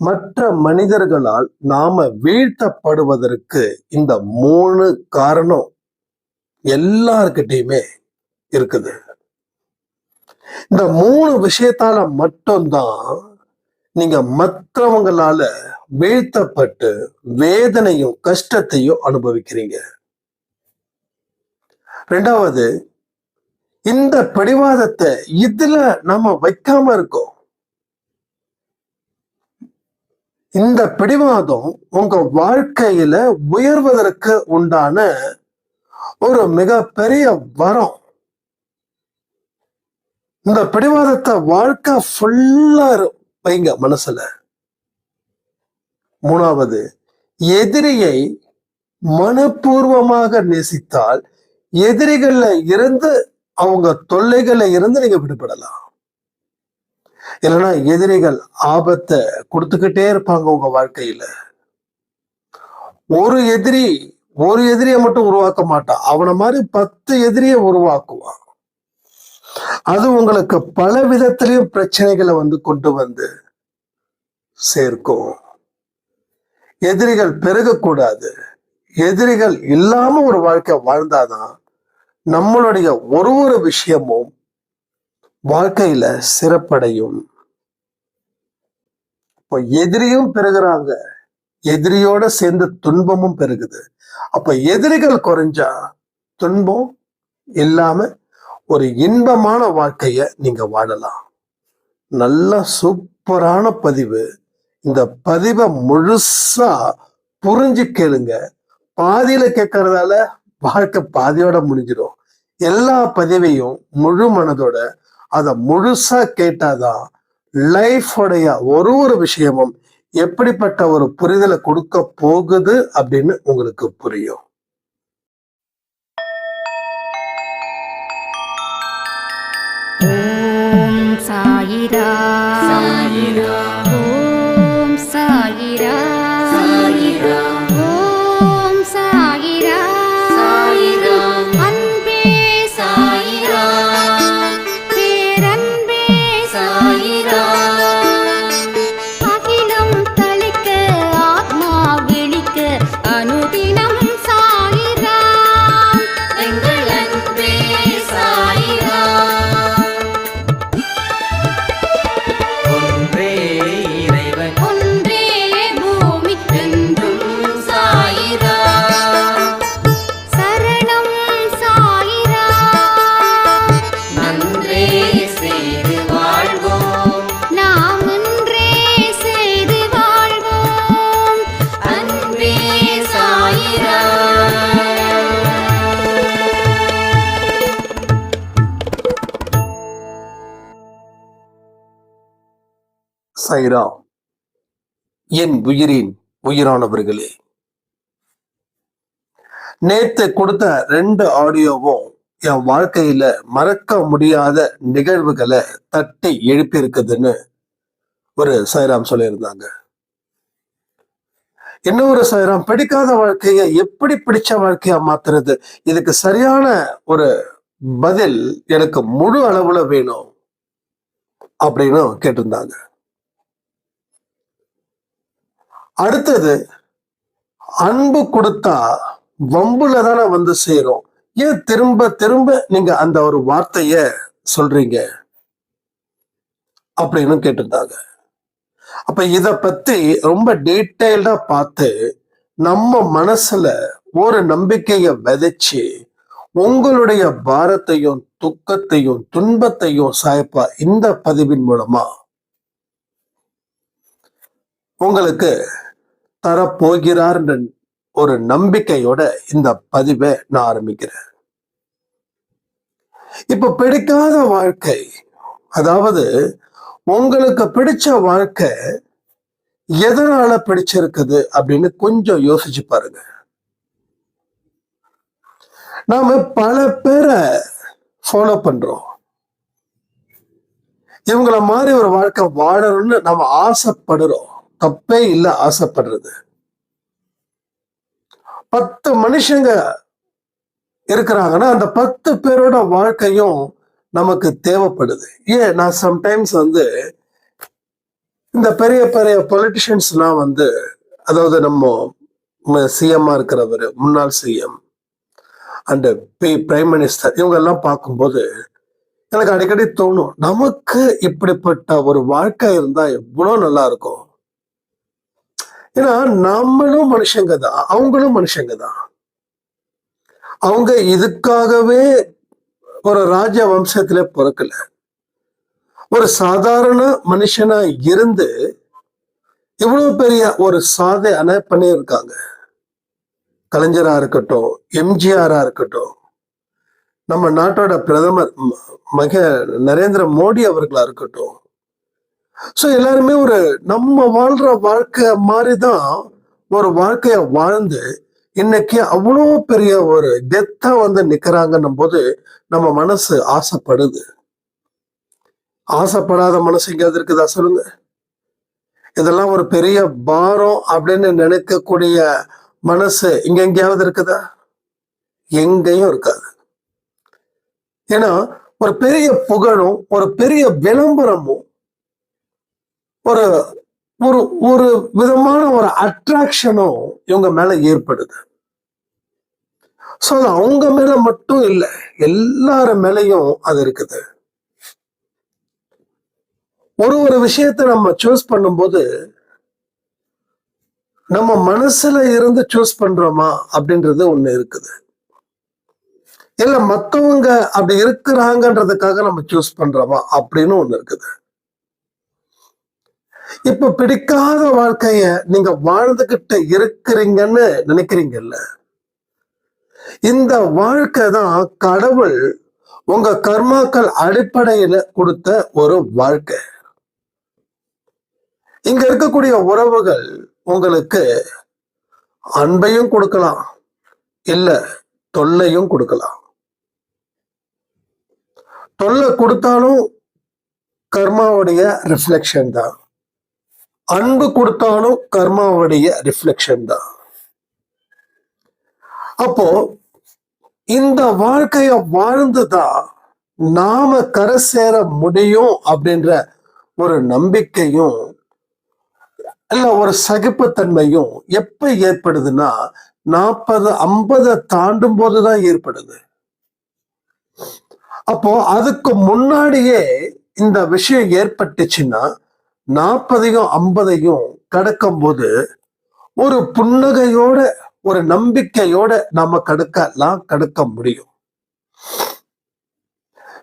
மற்ற மனிதர்களால் நாம வீழ்த்தப்படுவதற்கு இந்த மூணு காரணம் எல்லார்கிட்டயுமே இருக்குது. இந்த மூணு விஷயத்தால மட்டும்தான் நீங்க மற்றவங்களால வீழ்த்தப்பட்டு வேதனையும் கஷ்டத்தையும் அனுபவிக்கிறீங்க. ரெண்டாவது இந்த பிடிவாதத்தை இதுல நம்ம வைக்காம இருக்கோம். இந்த பிடிவாதம் உங்க வாழ்க்கையில உயர்வதற்கு உண்டான ஒரு மிகப்பெரிய வரம். இந்த பிடிவாதத்தை வாழ்க்கை ஃபுல்லா வைங்க மனசுல. மூணாவது எதிரியை மனப்பூர்வமாக நேசித்தால் எதிரிகள்ல இருந்து அவங்க தொல்லைகள்ல இருந்து நீங்க விடுபடலாம். இல்லைன்னா எதிரிகள் ஆபத்தை கொடுத்துக்கிட்டே இருப்பாங்க உங்க வாழ்க்கையில. ஒரு எதிரி ஒரு எதிரியை மட்டும் உருவாக்க மாட்டான். அவனை மாதிரி பத்து எதிரியை உருவாக்குவான். அது உங்களுக்கு பல விதத்திலையும் பிரச்சனைகளை வந்து கொண்டு வந்து சேர்க்கும். எதிரிகள் பெருகக்கூடாது. எதிரிகள் இல்லாம ஒரு வாழ்க்கை வாழ்ந்தாதான் நம்மளுடைய ஒரு ஒரு விஷயமும் வாழ்க்கையில சிறப்படையும். இப்போ எதிரியும் பெருகுறாங்க எதிரியோட சேர்ந்து துன்பமும் பெருகுது. அப்ப எதிரிகள் குறைஞ்சா துன்பம் இல்லாம ஒரு இன்பமான வாழ்க்கைய நீங்க வாழலாம். நல்ல சூப்பரான பதிவு. இந்த பதிவை முழுசா புரிஞ்சு கேளுங்க. பாதியில கேட்கறதால வாழ்க்கை பாதியோட முடிஞ்சிடும். எல்லா பதிவையும் முழு மனதோட அதை முழுசா கேட்டாதான் லைஃபோடைய ஒரு ஒரு விஷயமும் எப்படிப்பட்ட ஒரு புரிதலை கொடுக்க போகுது அப்படின்னு உங்களுக்கு புரியும். சாயிரா சாயிரா சைரா என் உயிரின் உயிரானவர்களே. நேத்து கொடுத்த ரெண்டு ஆடியோவும் என் வாழ்க்கையில மறக்க முடியாத நிகழ்வுகளை தட்டி எழுப்பி இருக்குதுன்னு ஒரு சைராம் சொல்லியிருந்தாங்க. இன்னொரு சைராம் பிடிக்காத வாழ்க்கைய எப்படி பிடிச்ச வாழ்க்கையா மாத்துறது? இதுக்கு சரியான ஒரு பதில் எனக்கு முழு அளவுல வேணும் அப்படின்னு கேட்டிருந்தாங்க. அடுத்தது அன்பு கொடுத்தா வம்புல தானே வந்து சேரும். ஏன் திரும்ப திரும்ப நீங்க அந்த ஒரு வார்த்தைய சொல்றீங்க? அப்படின்னு கேட்டிருந்தாங்க. அப்ப இத பத்தி ரொம்ப டீட்டெயில்டா பார்த்து நம்ம மனசுல ஒரு நம்பிக்கைய விதைச்சு உங்களுடைய பாரத்தையும் துக்கத்தையும் துன்பத்தையும் சாய்ப்பா இந்த பதிவின் மூலமா உங்களுக்கு தரப்போகிறார்ன்ற ஒரு நம்பிக்கையோட இந்த பதிவை நான் ஆரம்பிக்கிறேன். இப்ப பிடிக்காத வாழ்க்கை அதாவது உங்களுக்கு பிடிச்ச வாழ்க்கை எதனால பிடிச்சிருக்குது அப்படின்னு கொஞ்சம் யோசிச்சு பாருங்க. நாம பல பேரை ஃபாலோ பண்றோம். இவங்கள மாதிரி ஒரு வாழ்க்கை வாழணும்னு நம்ம ஆசைப்படுறோம். தப்பே இல்லை ஆசைப்படுறது. பத்து மனுஷங்க இருக்கிறாங்கன்னா அந்த பத்து பேரோட வாழ்க்கையும் நமக்கு தேவைப்படுது. ஏன்? நான் சம்டைம்ஸ் வந்து இந்த பெரிய பெரிய பொலிட்டிஷியன்ஸ்லாம் வந்து அதாவது நம்ம சிஎம்மா இருக்கிறவர் முன்னாள் சிஎம் அண்ட் பிரைம் மினிஸ்டர் இவங்க எல்லாம் பார்க்கும்போது எனக்கு அடிக்கடி தோணும் நமக்கு இப்படிப்பட்ட ஒரு வாழ்க்கை இருந்தா எவ்வளவு நல்லா இருக்கும். ஏன்னா நம்மளும் மனுஷங்க தான் அவங்களும் மனுஷங்க தான் அவங்க இதுக்காகவே ஒரு ராஜ வம்சத்திலே பிறக்கல. ஒரு சாதாரண மனுஷனா இருந்து இவ்வளவு பெரிய ஒரு சாதனை பண்ணியிருக்காங்க. கலைஞரா இருக்கட்டும் எம்ஜிஆரா இருக்கட்டும் நம்ம நாட்டோட பிரதமர் மக நரேந்திர மோடி அவர்களா இருக்கட்டும். ஸோ எல்லாருமே ஒரு நம்ம வாழ்ற வாழ்க்கை மாதிரி தான் ஒரு வாழ்க்கைய வாழ்ந்து இன்னைக்கு அவ்வளோ பெரிய ஒரு டெத்தா வந்து நிக்கிறாங்கன்னும் போது நம்ம மனசு ஆசைப்படுது. ஆசைப்படாத மனசு எங்கேயாவது இருக்குதா சொல்லுங்க? இதெல்லாம் ஒரு பெரிய பாரம் அப்படின்னு நினைக்கக்கூடிய மனசு இங்க எங்கேயாவது இருக்குதா? எங்கேயும் இருக்காது. ஏன்னா ஒரு பெரிய புகழும் ஒரு பெரிய விளம்பரமும் ஒரு ஒரு ஒரு விதமான ஒரு அட்ராக்ஷனும் இவங்க மேல ஏற்படுது. ஸோ அது அவங்க மேல மட்டும் இல்லை எல்லார மேலையும் அது இருக்குது. ஒரு ஒரு விஷயத்தை நம்ம சூஸ் பண்ணும்போது நம்ம மனசுல இருந்து சூஸ் பண்றோமா அப்படின்றது ஒண்ணு இருக்குது. இல்ல மத்தவங்க அப்படி இருக்கிறாங்கன்றதுக்காக நம்ம சூஸ் பண்றோமா அப்படின்னு ஒண்ணு இருக்குது. இப்ப பிடிக்காத வாழ்க்கைய நீங்க வாழ்ந்துகிட்ட இருக்கிறீங்கன்னு நினைக்கிறீங்கல்ல? இந்த வாழ்க்கை தான் கடவுள் உங்க கர்மாக்கள் அடிப்படையில கொடுத்த ஒரு வாழ்க்கை. இங்க இருக்கக்கூடிய உறவுகள் உங்களுக்கு அன்பையும் கொடுக்கலாம் இல்ல தொல்லையும் கொடுக்கலாம். தொல்லை கொடுத்தாலும் கர்மாவுடைய ரிஃப்ளெக்ஷன் தான். அன்பு கொடுத்தாலும் கர்மாவுடைய ரிஃப்ளெக்ஷன் தான். அப்போ இந்த வாழ்க்கைய வாழ்ந்துதான் நாம கரை சேர முடியும் அப்படின்ற ஒரு நம்பிக்கையும் இல்ல ஒரு சகிப்புத்தன்மையும் எப்ப ஏற்படுதுன்னா நாற்பது ஐம்பதை தாண்டும் போதுதான் ஏற்படுது. அப்போ அதுக்கு முன்னாடியே இந்த விஷயம் ஏற்பட்டுச்சுன்னா நாற்பதையும் ஐம்பதையும் கடக்கும் போது ஒரு புன்னகையோட ஒரு நம்பிக்கையோட நம்ம கடுக்கலாம் கடக்க முடியும்.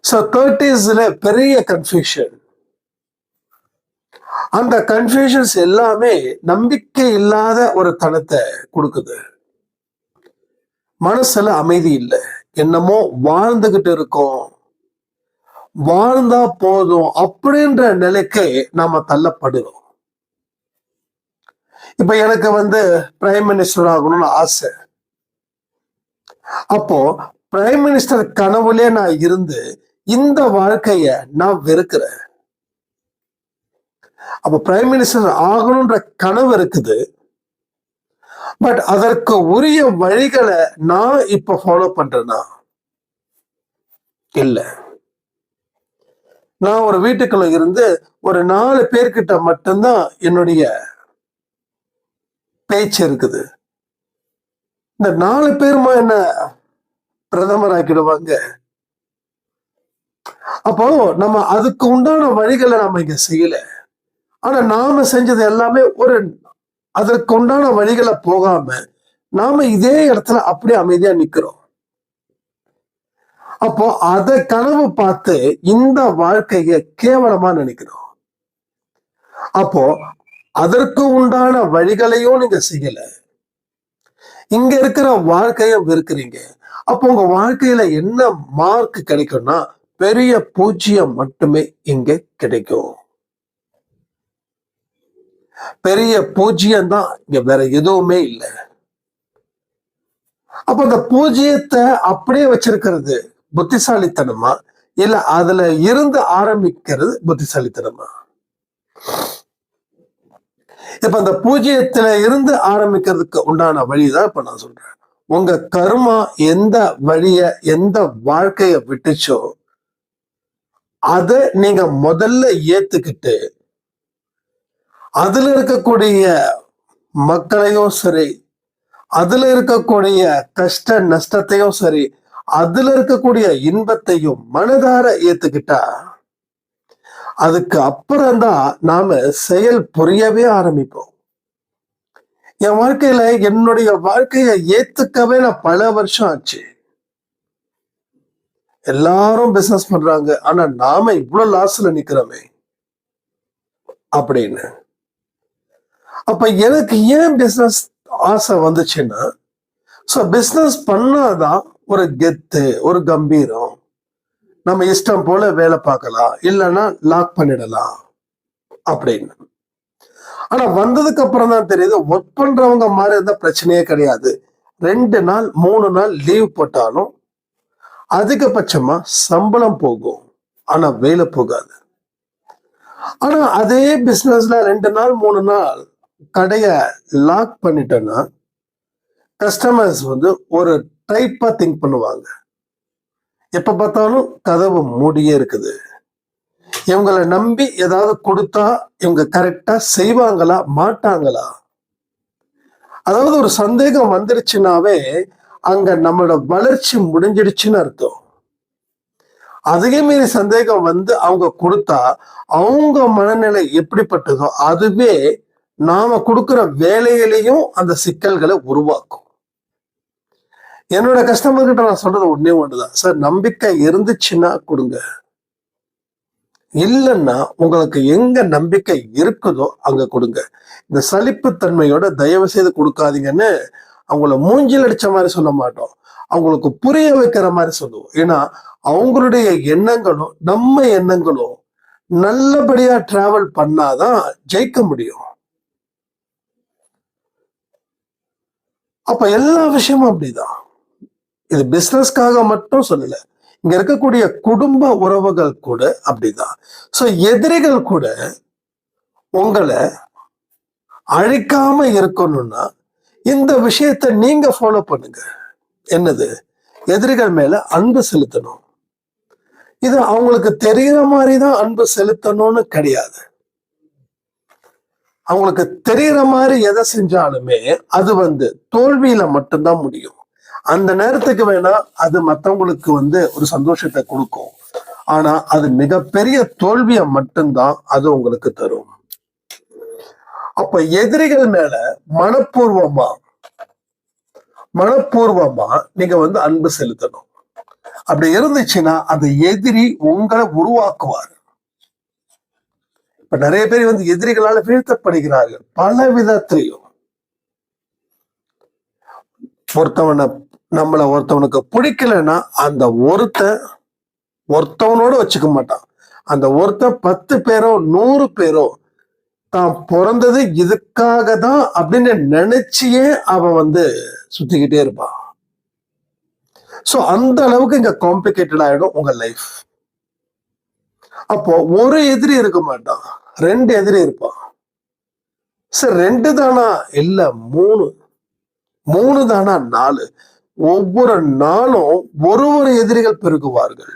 ஸோ தேர்ட்டிஸ்ல பெரிய கன்ஃபியூஷன் அந்த கன்ஃபியூஷன்ஸ் எல்லாமே நம்பிக்கை இல்லாத ஒரு தனத்தை கொடுக்குது. மனசுல அமைதி இல்லை. என்னமோ வாழ்ந்துகிட்டு இருக்கோம். வாழ்ந்தா போதும் அப்படின்ற நிலைக்கு நாம தள்ளப்படுறோம். இப்ப எனக்கு வந்து பிரைம் மினிஸ்டர் ஆகணும்னு ஆசை. அப்போ பிரைம் மினிஸ்டர் கனவுலே நான் இருந்து இந்த வாழ்க்கைய நான் வெறுக்கிறேன். அப்ப பிரைம் மினிஸ்டர் ஆகணும்ன்ற கனவு இருக்குது. பட் அதற்கு உரிய வழிகளை நான் இப்ப ஃபாலோ பண்றேனா? இல்ல. நான் ஒரு வீட்டுக்குள்ள இருந்து ஒரு நாலு பேர்கிட்ட மட்டும்தான் என்னுடைய பேச்சு இருக்குது. இந்த நாலு பேருமா என்ன பிரதமர் ஆக்கிடுவாங்க அப்போ நம்ம அதுக்கு உண்டான வழிகளை நம்ம இங்க செய்யல. ஆனா நாம செஞ்சது எல்லாமே ஒரு அதற்கு உண்டான வழிகளை போகாம நாம இதே இடத்துல அப்படியே அமைதியா நிக்கிறோம். அப்போ அத கனவு பார்த்து இந்த வாழ்க்கைய கேவலமா நினைக்கிறோம். அப்போ அதற்கு உண்டான வழிகளையும் நீங்க செய்யல. இங்க இருக்கிற வாழ்க்கைய வெறுக்கிறீங்க. அப்போ உங்க வாழ்க்கையில என்ன மார்க் கிடைக்கும்னா பெரிய பூஜ்ஜியம் மட்டுமே இங்க கிடைக்கும். பெரிய பூஜ்ஜியம் தான் இங்க வேற எதுவுமே இல்லை. அப்ப அந்த பூஜ்ஜியத்தை அப்படியே வச்சிருக்கிறது புத்திசாலித்தனமா? இல்ல அதுல இருந்து ஆரம்பிக்கிறது புத்திசாலித்தனமா? இப்ப அந்த பூஜ்ஜியத்துல இருந்து ஆரம்பிக்கிறதுக்கு உண்டான வழிதான் இப்ப நான் சொல்றேன். உங்க கர்மா எந்த வழிய எந்த வாழ்க்கைய விட்டுச்சோ அதை நீங்க முதல்ல ஏத்துக்கிட்டு அதுல இருக்கக்கூடிய மக்களையும் சரி அதுல இருக்கக்கூடிய கஷ்ட நஷ்டத்தையும் சரி அதுல இருக்கக்கூடிய இன்பத்தையும் மனதார ஏத்துக்கிட்டா அதுக்கு அப்புறம்தான் நாம செயல் புரியவே ஆரம்பிப்போம். என் வாழ்க்கையில என்னுடைய வாழ்க்கையை ஏத்துக்கவே நான் பல வருஷம் ஆச்சு. எல்லாரும் பிசினஸ் பண்றாங்க ஆனா நாம இவ்வளவு லாஸ்ல நிக்கிறோமே. அப்படின்னு. அப்ப எனக்கு ஏன் பிசினஸ் ஆசை வந்துச்சுன்னா ஸோ பிசினஸ் பண்ணாதான் ஒரு கெத்து ஒரு கம்பீரம். நம்ம இஷ்டம் போல வேலை பார்க்கலாம். இல்லைன்னா லாக் பண்ணிடலாம். அப்படின்னு. ஆனா வந்ததுக்கு அப்புறம் தான் தெரியுது ஒர்க் பண்றவங்க மாதிரி இருந்தா பிரச்சனையே கிடையாது. ரெண்டு நாள் மூணு நாள் லீவ் போட்டாலும் அதிகபட்சமா சம்பளம் போகும். ஆனா வேலை போகாது. ஆனா அதே பிசினஸ்ல ரெண்டு நாள் மூணு நாள் கடைய லாக் பண்ணிட்டோன்னா கஸ்டமர்ஸ் வந்து ஒரு டைப்பா திங்க் பண்ணுவாங்க. எப்ப பார்த்தாலும் கதவு மூடியே இருக்குது. இவங்களை நம்பி ஏதாவது கொடுத்தா இவங்க கரெக்டா செய்வாங்களா மாட்டாங்களா? அதாவது ஒரு சந்தேகம் வந்துருச்சுனாவே அங்க நம்மளோட வளர்ச்சி முடிஞ்சிடுச்சுன்னு அர்த்தம். அதே மீறி சந்தேகம் வந்து அவங்க கொடுத்தா அவங்க மனநிலை எப்படிப்பட்டதோ அதுவே நாம கொடுக்குற வேலையிலையும் அந்த சிக்கல்களை உருவாக்கும். என்னோட கஸ்டமர் கிட்ட நான் சொல்றது ஒன்னே ஒன்றுதான் சார் நம்பிக்கை இருந்துச்சுன்னா கொடுங்க. இல்லைன்னா உங்களுக்கு எங்க நம்பிக்கை இருக்குதோ அங்க கொடுங்க. இந்த சலிப்புத்தன்மையோட தயவு செய்து கொடுக்காதீங்கன்னு அவங்கள மூஞ்சில் அடிச்ச மாதிரி சொல்ல மாட்டோம். அவங்களுக்கு புரிய வைக்கிற மாதிரி சொல்லுவோம். ஏன்னா அவங்களுடைய எண்ணங்களும் நம்ம எண்ணங்களும் நல்லபடியா டிராவல் பண்ணாதான் ஜெயிக்க முடியும். அப்ப எல்லா விஷயமும் அப்படிதான். இது பிசினஸ்க்காக மட்டும் சொல்லல. இங்க இருக்கக்கூடிய குடும்ப உறவுகள் கூட அப்படிதான். சோ எதிரிகள் கூட உங்களை அழிக்காம இருக்கணும்னா இந்த விஷயத்தை நீங்க ஃபாலோ பண்ணுங்க. என்னது? எதிரிகள் மேல அன்பு செலுத்தணும். இது அவங்களுக்கு தெரிகிற மாதிரி தான் அன்பு செலுத்தணும்னு கிடையாது. அவங்களுக்கு தெரிகிற மாதிரி எதை செஞ்சாலுமே அது வந்து தோல்வியில மட்டும்தான் முடியும். அந்த நேரத்துக்கு வேணா அது மத்தவங்களுக்கு வந்து ஒரு சந்தோஷத்தை கொடுக்கும். ஆனா அது மிகப்பெரிய தோல்வியை மட்டும்தான் அது உங்களுக்கு தரும். அப்ப எதிரிகள் மேல மனப்பூர்வமா மனப்பூர்வமா நீங்க வந்து அன்பு செலுத்தணும். அப்படி இருந்துச்சுன்னா அந்த எதிரி உங்களை உருவாக்குவார். இப்ப நிறைய பேர் வந்து எதிரிகளால வீழ்த்தப்படுகிறார்கள் பல விதத்திலையும் ஒருத்தவனை நம்மள ஒருத்தவனுக்கு பிடிக்கலன்னா அந்த ஒருத்தன் ஒருத்தவனோட வச்சுக்க மாட்டான். அந்த ஒருத்தன் பத்து பேரோ நூறு பேரோ தான் பிறந்தது இதுக்காக தான் அப்படின்னு நினைச்சியே அவன் வந்து சுத்திக்கிட்டே இருப்பான். சோ அந்த அளவுக்கு இங்க காம்ப்ளிகேட்டட் ஆயிடும் உங்க லைஃப் அப்போ ஒரு எதிரி இருக்க மாட்டான். ரெண்டு எதிரி இருப்பான். சார் ரெண்டு தானா? இல்ல மூணு. மூணு தானா? நாலு. ஒவ்வொரு நாளும் ஒரு ஒரு எதிரிகள் பெருகுவார்கள்.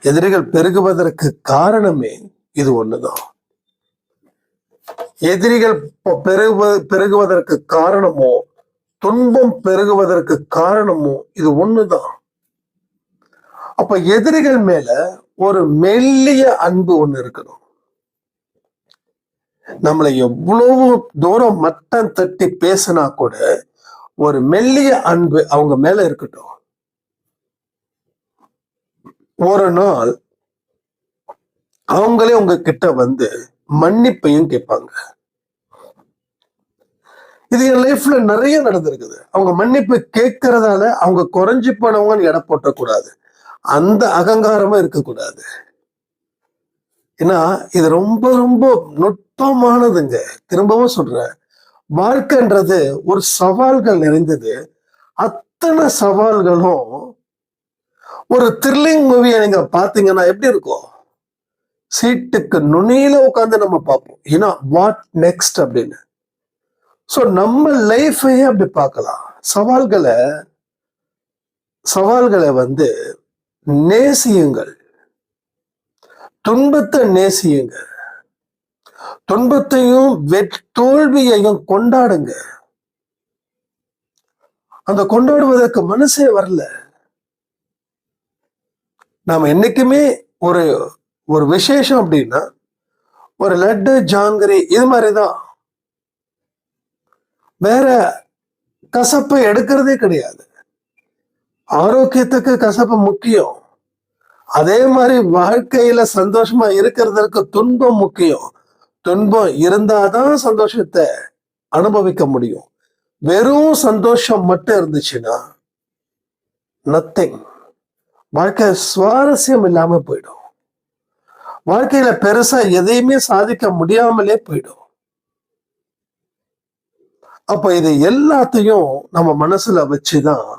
எதிரிகள் பெருகுவதற்கு காரணமே இது ஒண்ணுதான். எதிரிகள் பெருகுவ பெருகுவதற்கு காரணமோ துன்பம் பெருகுவதற்கு காரணமோ இது ஒண்ணுதான். அப்ப எதிரிகள் மேல ஒரு மெல்லிய அன்பு ஒண்ணு இருக்கணும். நம்மளை எவ்வளவு தூரம் மட்டம் தட்டி பேசினா கூட ஒரு மெல்லிய அன்பு அவங்க மேல இருக்கட்டும். ஒரு நாள் அவங்களே உங்ககிட்ட வந்து மன்னிப்பையும் கேட்பாங்க. இது என் லைஃப்ல நிறைய நடந்திருக்குது. அவங்க மன்னிப்பு கேட்கறதால அவங்க குறைஞ்சு போனவங்கன்னு எடை போட்டக்கூடாது. அந்த அகங்காரமா இருக்கக்கூடாது. ஏன்னா இது ரொம்ப ரொம்ப நுட்பமானதுங்க. திரும்பவும் சொல்றேன். வாழ்க்கைன்றது ஒரு சவால்கள் நிறைந்தது. அத்தனை சவால்களும் ஒரு த்ரில்லிங் மூவியை நீங்க பாத்தீங்கன்னா எப்படி இருக்கும்? சீட்டுக்கு நுனியில உட்காந்து நம்ம பார்ப்போம். ஏன்னா வாட் நெக்ஸ்ட் அப்படின்னு. ஸோ நம்ம லைஃபையே அப்படி பார்க்கலாம். சவால்களை சவால்களை வந்து நேசியுங்கள். துன்பத்தை நேசியுங்கள். துன்பத்தையும் தோல்வியையும் கொண்டாடுங்க. அந்த கொண்டாடுவதற்கு மனசே வரல. நாம என்னைக்குமே ஒரு ஒரு விசேஷம் அப்படின்னா ஒரு லட்டு ஜாங்கிரி இது மாதிரிதான். வேற கசப்பை எடுக்கிறதே கிடையாது. ஆரோக்கியத்துக்கு கசப்பு முக்கியம். அதே மாதிரி வாழ்க்கையில சந்தோஷமா இருக்கிறதுக்கு துன்பம் முக்கியம். துன்பம் இருந்தாதான் சந்தோஷத்தை அனுபவிக்க முடியும். வெறும் சந்தோஷம் மட்டும் இருந்துச்சுன்னா நத்திங் வாழ்க்கை சுவாரஸ்யம் இல்லாம போயிடும். வாழ்க்கையில பெருசா எதையுமே சாதிக்க முடியாமலே போயிடும். அப்ப இது எல்லாத்தையும் நம்ம மனசுல வச்சுதான்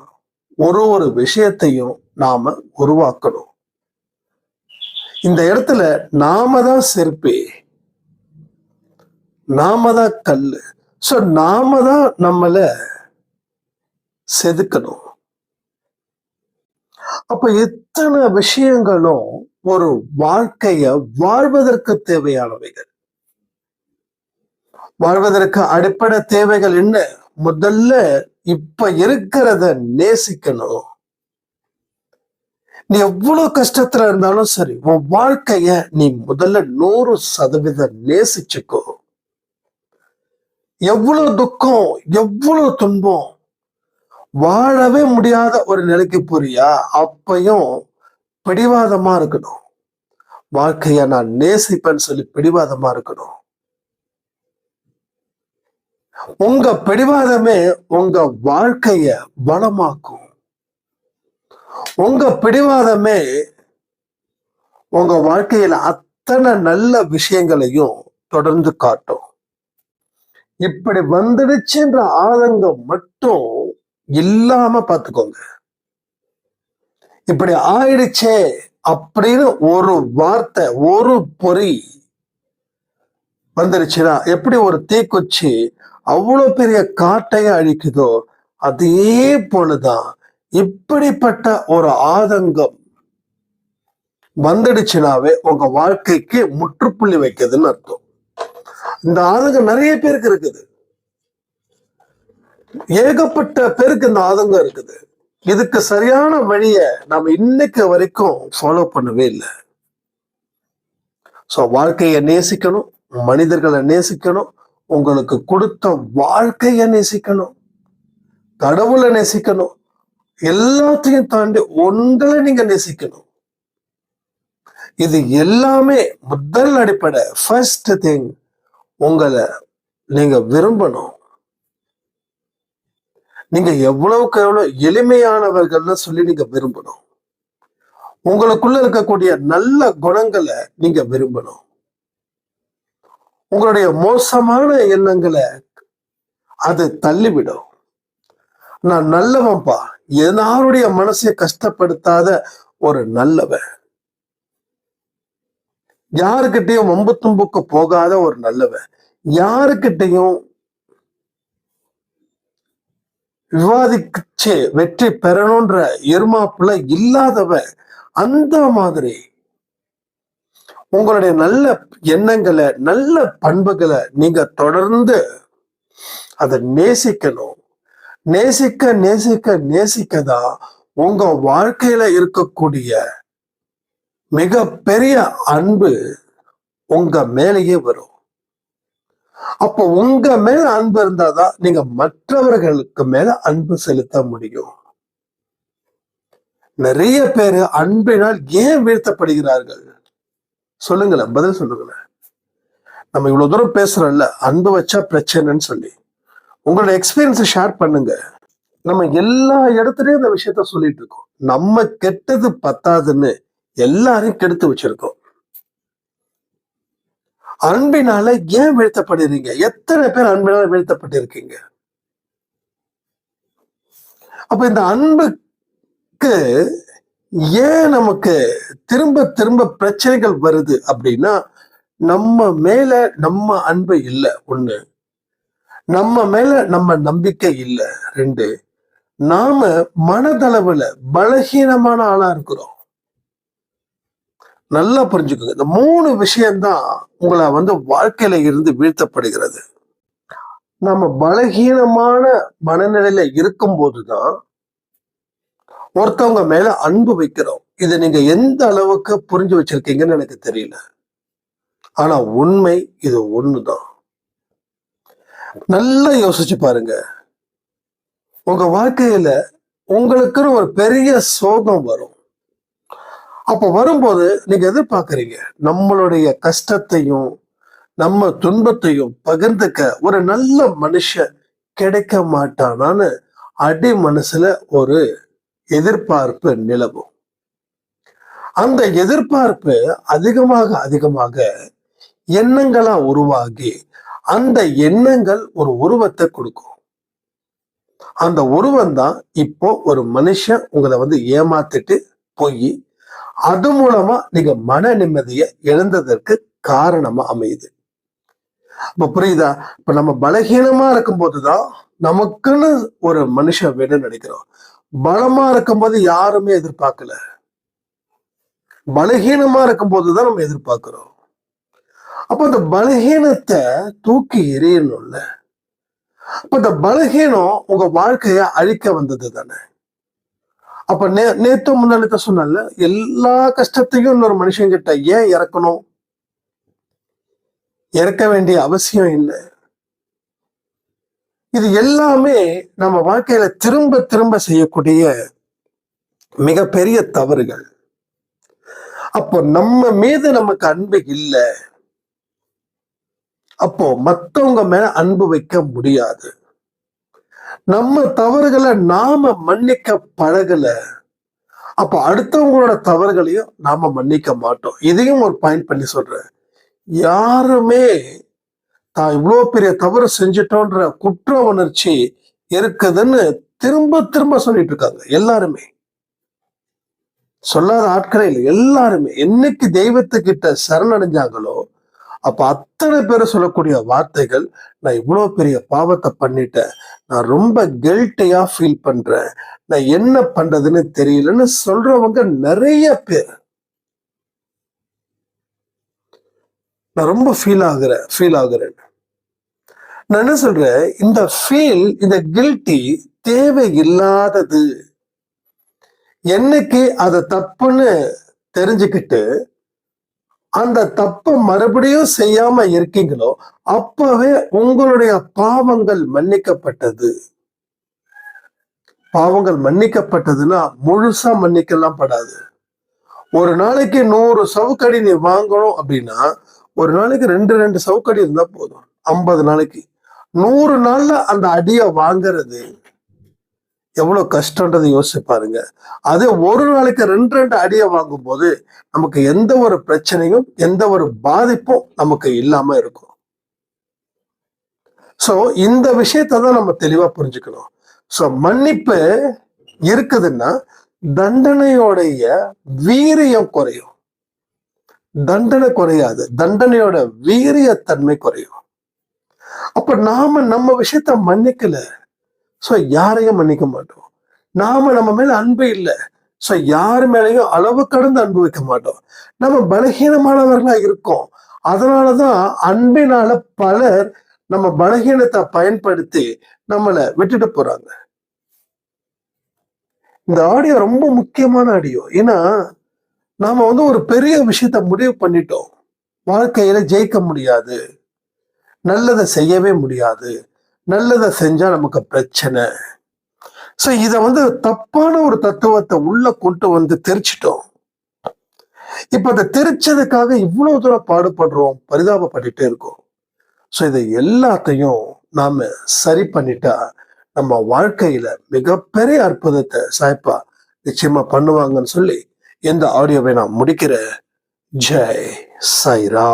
ஒரு ஒரு விஷயத்தையும் நாம உருவாக்கணும். இந்த இடத்துல நாம தான் சிற்பி நாம தான் கல்லு. ஸோ நாம தான் நம்மளை செதுக்கணும். அப்ப இத்தனை விஷயங்களும் ஒரு வாழ்க்கைய வாழ்வதற்கு தேவையானவைகள். வாழ்வதற்கு அடிப்படை தேவைகள் என்ன? முதல்ல இப்ப இருக்கிறத நேசிக்கணும். நீ எவ்வளவு கஷ்டத்துல இருந்தாலும் சரி உன் வாழ்க்கைய நீ முதல்ல நூறு சதவீதம் நேசிச்சுக்கோ. எவ்வளவு துக்கம் எவ்வளவு துன்பம்? வாழவே முடியாத ஒரு நிலைக்கு போறியா? அப்பையும் பிடிவாதமா இருக்கணும். வாழ்க்கைய நான் நேசிப்பேன்னு சொல்லி பிடிவாதமா இருக்கணும். உங்க பிடிவாதமே உங்க வாழ்க்கைய பலமாக்கும் உங்க பிடிவாதமே உங்க வாழ்க்கையில அத்தனை நல்ல விஷயங்களையும் தொடர்ந்து காட்டும். இப்படி வந்துடுச்சுன்ற ஆதங்கம் மட்டும் இல்லாம பாத்துக்கோங்க. இப்படி ஆயிடுச்சே அப்படின்னு ஒரு வார்த்தை ஒரு பொறி வந்துருச்சுன்னா எப்படி ஒரு தீக்குச்சி அவ்வளவு பெரிய காட்டையை அழிக்குதோ அதே போலதான் இப்படிப்பட்ட ஒரு ஆதங்கம் வந்துடுச்சுனாவே உங்க வாழ்க்கைக்கு முற்றுப்புள்ளி வைக்குதுன்னு அர்த்தம். இந்த ஆதங்கம் நிறைய பேருக்கு இருக்குது. ஏகப்பட்ட பேருக்கு இந்த ஆதங்கம் இருக்குது. இதுக்கு சரியான வழிய நம்ம இன்னைக்கு வரைக்கும் ஃபாலோ பண்ணவே இல்லை. ஸோ வாழ்க்கையை நேசிக்கணும் மனிதர்களை நேசிக்கணும் உங்களுக்கு கொடுத்த வாழ்க்கையை நேசிக்கணும் கடவுளை நேசிக்கணும் எல்லாத்தையும் தாண்டி உங்களை நீங்க நேசிக்கணும். இது எல்லாமே முதல் அடிப்படை ஃபர்ஸ்ட் திங் உங்களை நீங்க விரும்பணும். நீங்க எவ்வளவுக்கு எவ்வளவு எளிமையானவர்கள்னு சொல்லி நீங்க விரும்பணும். உங்களுக்குள்ள இருக்கக்கூடிய நல்ல குணங்களை நீங்க விரும்பணும். உங்களுடைய மோசமான எண்ணங்களை அது தள்ளிவிடும். நான் நல்லவன்பா? எல்லாருடைய மனசை கஷ்டப்படுத்தாத ஒரு நல்லவன். யாருக்கிட்டையும் வம்பு தும்புக்கு போகாத ஒரு நல்லவன் யாருக்கிட்டையும் விவாதிச்சு வெற்றி பெறணும்ன்ற எருமாப்புல இல்லாதவ அந்த மாதிரி. உங்களுடைய நல்ல எண்ணங்களை நல்ல பண்புகளை நீங்க தொடர்ந்து அதை நேசிக்கணும். நேசிக்க நேசிக்க நேசிக்கதா உங்க வாழ்க்கையில இருக்கக்கூடிய மிக பெரிய அன்பு உங்க மேலேயே வரும். அப்போ உங்க மேல அன்பு இருந்தாதான் நீங்க மற்றவர்களுக்கு மேல அன்பு செலுத்த முடியும். நிறைய பேரு அன்பினால் ஏன் வீழ்த்தப்படுகிறார்கள்? சொல்லுங்களேன் பதில் சொல்லுங்களேன். நம்ம இவ்வளவு தூரம் பேசுறோம்ல அன்பு வச்சா பிரச்சனைன்னு சொல்லி. உங்களோட எக்ஸ்பீரியன்ஸை ஷேர் பண்ணுங்க. நம்ம எல்லா இடத்துலயும் இந்த விஷயத்த சொல்லிட்டு இருக்கோம். நம்ம கெட்டது பத்தாதுன்னு எல்லாரையும் கெடுத்து வச்சிருக்கோம். அன்பினால ஏன் வீழ்த்தப்படுறீங்க? எத்தனை பேர் அன்பினால வீழ்த்தப்பட்டிருக்கீங்க? அப்ப இந்த அன்புக்கு ஏன் நமக்கு திரும்ப திரும்ப பிரச்சனைகள் வருது அப்படின்னா நம்ம மேல நம்ம அன்பு இல்லை. ஒண்ணு. நம்ம மேல நம்ம நம்பிக்கை இல்லை. ரெண்டு. நாம மனதளவுல பலகீனமான ஆளா இருக்கிறோம். நல்லா புரிஞ்சுக்கோங்க. இந்த மூணு விஷயம்தான் உங்களை வந்து வாழ்க்கையில இருந்து வீழ்த்தப்படுகிறது. நம்ம பலகீனமான மனநிலையில இருக்கும் போதுதான் ஒருத்தவங்க மேல அன்பு வைக்கிறோம். இதை நீங்க எந்த அளவுக்கு புரிஞ்சு வச்சிருக்கீங்கன்னு எனக்கு தெரியல. ஆனா உண்மை இது ஒண்ணுதான். நல்லா யோசிச்சு பாருங்க. உங்க வாழ்க்கையில உங்களுக்குன்னு ஒரு பெரிய சோகம் வரும். அப்போ வரும்போது நீங்க எதிர்பார்க்குறீங்க. நம்மளுடைய கஷ்டத்தையும் நம்ம துன்பத்தையும் பகிர்ந்துக்க ஒரு நல்ல மனுஷன் கிடைக்க மாட்டானான்னு அடி மனசுல ஒரு எதிர்பார்ப்பு நிலவும். அந்த எதிர்பார்ப்பு அதிகமாக அதிகமாக எண்ணங்களா உருவாகி அந்த எண்ணங்கள் ஒரு உருவத்தை கொடுக்கும். அந்த உருவம் தான் இப்போ ஒரு மனுஷன் உங்களை வந்து ஏமாத்திட்டு போய் அது மூலமா நீங்க மன நிம்மதியை இழந்ததற்கு காரணமா அமையுது. இப்ப புரியுதா? இப்ப நம்ம பலகீனமா இருக்கும் போதுதான் நமக்குன்னு ஒரு மனுஷன் வேணும்னு நினைக்கிறோம். பலமா இருக்கும்போது யாருமே எதிர்பார்க்கல. பலகீனமா இருக்கும் போதுதான் நம்ம எதிர்பார்க்கிறோம். அப்ப அந்த பலகீனத்தை தூக்கி எறியணும்ல. அப்ப இந்த பலகீனம் உங்க வாழ்க்கைய அழிக்க வந்தது தானே அப்ப நே நேத்து முன்னாடி சொன்னல எல்லா கஷ்டத்தையும் இன்னொரு மனுஷங்கிட்ட ஏன் இறக்கணும்? இறக்க வேண்டிய அவசியம் இல்லை. இது எல்லாமே நம்ம வாழ்க்கையில திரும்ப திரும்ப செய்யக்கூடிய மிகப்பெரிய தவறுகள். அப்போ நம்ம மீது நமக்கு அன்பு இல்லை. அப்போ மத்தவங்க மேல அன்பு வைக்க முடியாது. நம்ம தவறுகளை நாம மன்னிக்க பழகல. அப்ப அடுத்தவங்களோட தவறுகளையும் நாம மன்னிக்க மாட்டோம். இதையும் ஒரு பாயிண்ட் பண்ணி சொல்றேன். யாருமே தான் இவ்வளோ பெரிய தவறு செஞ்சிட்டோன்ற குற்ற உணர்ச்சி இருக்குதுன்னு திரும்ப திரும்ப சொல்லிட்டு இருக்காங்க. எல்லாருமே. சொல்லாத ஆட்களே இல்லை. எல்லாருமே. என்னைக்கு தெய்வத்துக்கிட்ட சரணடைஞ்சாங்களோ அப்ப அத்தனை பேர் சொல்லக்கூடிய வார்த்தைகள் நான் இவ்வளவு பெரிய பாவத்தை பண்ணிட்டேன். நான் ரொம்ப கெல்ட்டியா ஃபீல் பண்றேன். நான் என்ன பண்றதுன்னு தெரியலன்னு சொல்றவங்க நிறைய பேர். நான் ரொம்ப ஃபீல் ஆகுறேன் ஃபீல் ஆகுறேன். நான் என்ன சொல்றேன்? இந்த ஃபீல் இந்த கில்ட்டி தேவையில்லாதது. என்னைக்கு அதை தப்புன்னு தெரிஞ்சுக்கிட்டு அந்த தப்பை மறுபடியும் செய்யாம இருக்கீங்களோ அப்பவே உங்களுடைய பாவங்கள் மன்னிக்கப்பட்டது. பாவங்கள் மன்னிக்கப்பட்டதுன்னா முழுசா மன்னிக்கலாம் படாது. ஒரு நாளைக்கு நூறு சவுக்கடி நீ வாங்கணும் அப்படின்னா ஒரு நாளைக்கு ரெண்டு ரெண்டு சவுக்கடி இருந்தா போதும். ஐம்பது நாளைக்கு. நூறு நாள்ல அந்த அடியை வாங்குறது எவ்வளவு கஷ்டன்றதை யோசிச்சு பாருங்க. அதே ஒரு நாளைக்கு ரெண்டு ரெண்டு அடியை வாங்கும் போது நமக்கு எந்த ஒரு பிரச்சனையும் எந்த ஒரு பாதிப்பும் நமக்கு இல்லாம இருக்கும். சோ இந்த விஷயத்தை தான் நம்ம தெளிவா புரிஞ்சுக்கணும். சோ மன்னிப்பு இருக்குதுன்னா தண்டனையோடைய வீரியம் குறையும். தண்டனை குறையாது. தண்டனையோட வீரியத்தன்மை குறையும். அப்ப நாம நம்ம விஷயத்த மன்னிக்கல. ஸோ யாரையும் மன்னிக்க மாட்டோம். நாம நம்ம மேல அன்பு இல்லை. ஸோ யார் மேலேயும் அளவு கடந்து அன்பு வைக்க மாட்டோம். நம்ம பலகீனமானவர்களா இருக்கோம். அதனாலதான் அன்பினால பலர் நம்ம பலகீனத்தை பயன்படுத்தி நம்மளை விட்டுட்டு போறாங்க. இந்த ஆடியோ ரொம்ப முக்கியமான ஆடியோ. ஏன்னா நாம வந்து ஒரு பெரிய விஷயத்த முடிவு பண்ணிட்டோம். வாழ்க்கையில ஜெயிக்க முடியாது. நல்லதை செய்யவே முடியாது. நல்லதை செஞ்சா நமக்கு பிரச்சனை. சோ இத வந்து தப்பான ஒரு தத்துவத்தை உள்ள கொண்டு வந்து தெரிச்சிட்டோம். இப்ப அதை தெரிச்சதுக்காக இவ்வளவு தூரம் பாடுபடுறோம் பரிதாபப்பட்டுட்டே இருக்கோம். சோ இதை எல்லாத்தையும் நாம சரி பண்ணிட்டா நம்ம வாழ்க்கையில மிகப்பெரிய அற்புதத்தை சாய்ப்பா நிச்சயமா பண்ணுவாங்கன்னு சொல்லி இந்த ஆடியோவை நான் முடிக்கிறேன். ஜெய் சாய்ரா